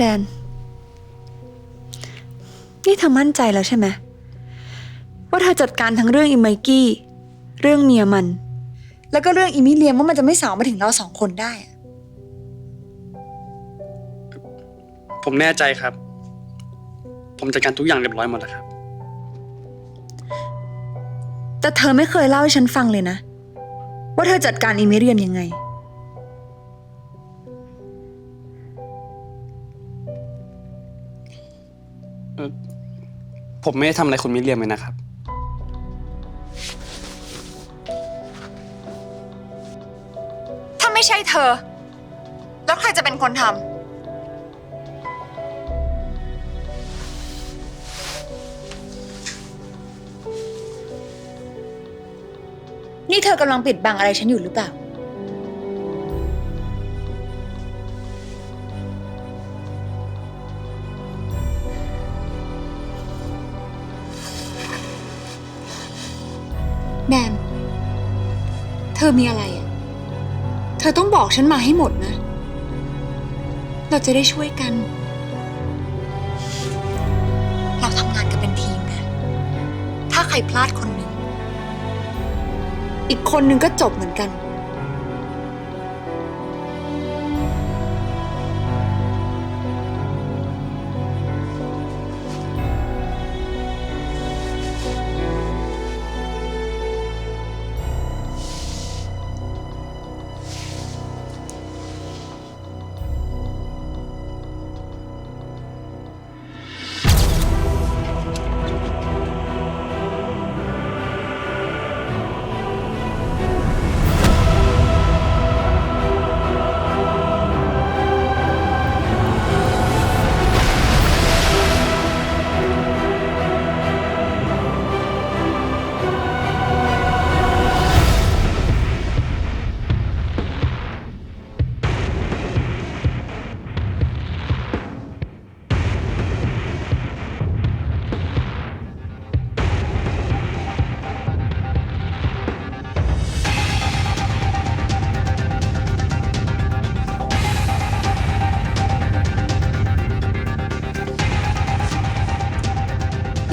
แดน นี่เธอมั่นใจแล้วใช่ไหม ว่าเธอจัดการทั้งเรื่องอีไมกี้ เรื่องเมียมัน แล้วก็เรื่องอีมิเลียมว่ามันจะไม่สาวมาถึงเราสองคนได้อะผมแน่ใจครับ ผมจัดการทุกอย่างเรียบร้อยหมดแล้วครับ แต่เธอไม่เคยเล่าให้ฉันฟังเลยนะ ว่าเธอจัดการอีมิเลียมยังไง ผมไม่ได้ทำอะไรคุณมิเรียมเลยนะครับ ถ้าไม่ใช่เธอ แล้วใครจะเป็นคนทำนี่เธอกำลังปิดบังอะไรฉันอยู่หรือเปล่า แนนเธอมีอะไรอะ เธอต้องบอกฉันมาให้หมดนะ เราจะได้ช่วยกัน เราทำงานกันเป็นทีมนะ ถ้าใครพลาดคนหนึ่ง อีกคนหนึ่งก็จบเหมือนกัน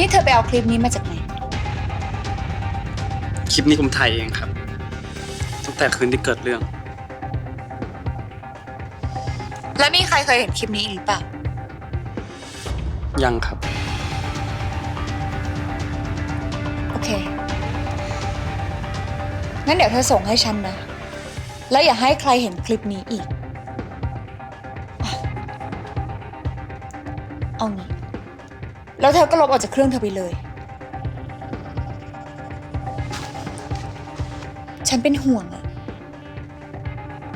นี่เธอไปเอาคลิปนี้มาจากไหน คลิปนี้ผมถ่ายเองครับ ตั้งแต่คืนที่เกิดเรื่อง แล้วมีใครเคยเห็นคลิปนี้อีกหรือเปล่า ยังครับ โอเค งั้นเดี๋ยวเธอส่งให้ฉันนะ แล้วอย่าให้ใครเห็นคลิปนี้อีกอะเอางี้ แล้วเธอก็ลบออกจากเครื่องเธอไปเลย ฉันเป็นห่วงอะ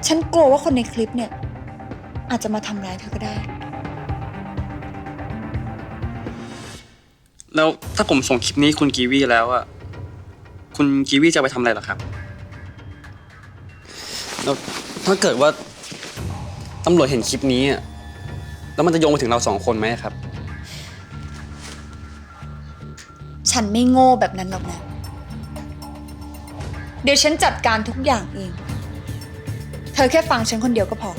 ฉันกลัวว่าคนในคลิปเนี่ย อาจจะมาทำร้ายเธอก็ได้ แล้วถ้าผมส่งคลิปนี้คุณกีวีแล้วอะคุณกีวีจะเอาไปทำอะไรเหรอครับ แล้วถ้าเกิดว่าตำรวจเห็นคลิปนี้อะแล้วมันจะโยงไปถึงเราสองคนไหมครับ ฉันไม่โง่แบบนั้นหรอกนะ เดี๋ยวฉันจัดการทุกอย่างเอง เธอแค่ฟังฉันคนเดียวก็พอ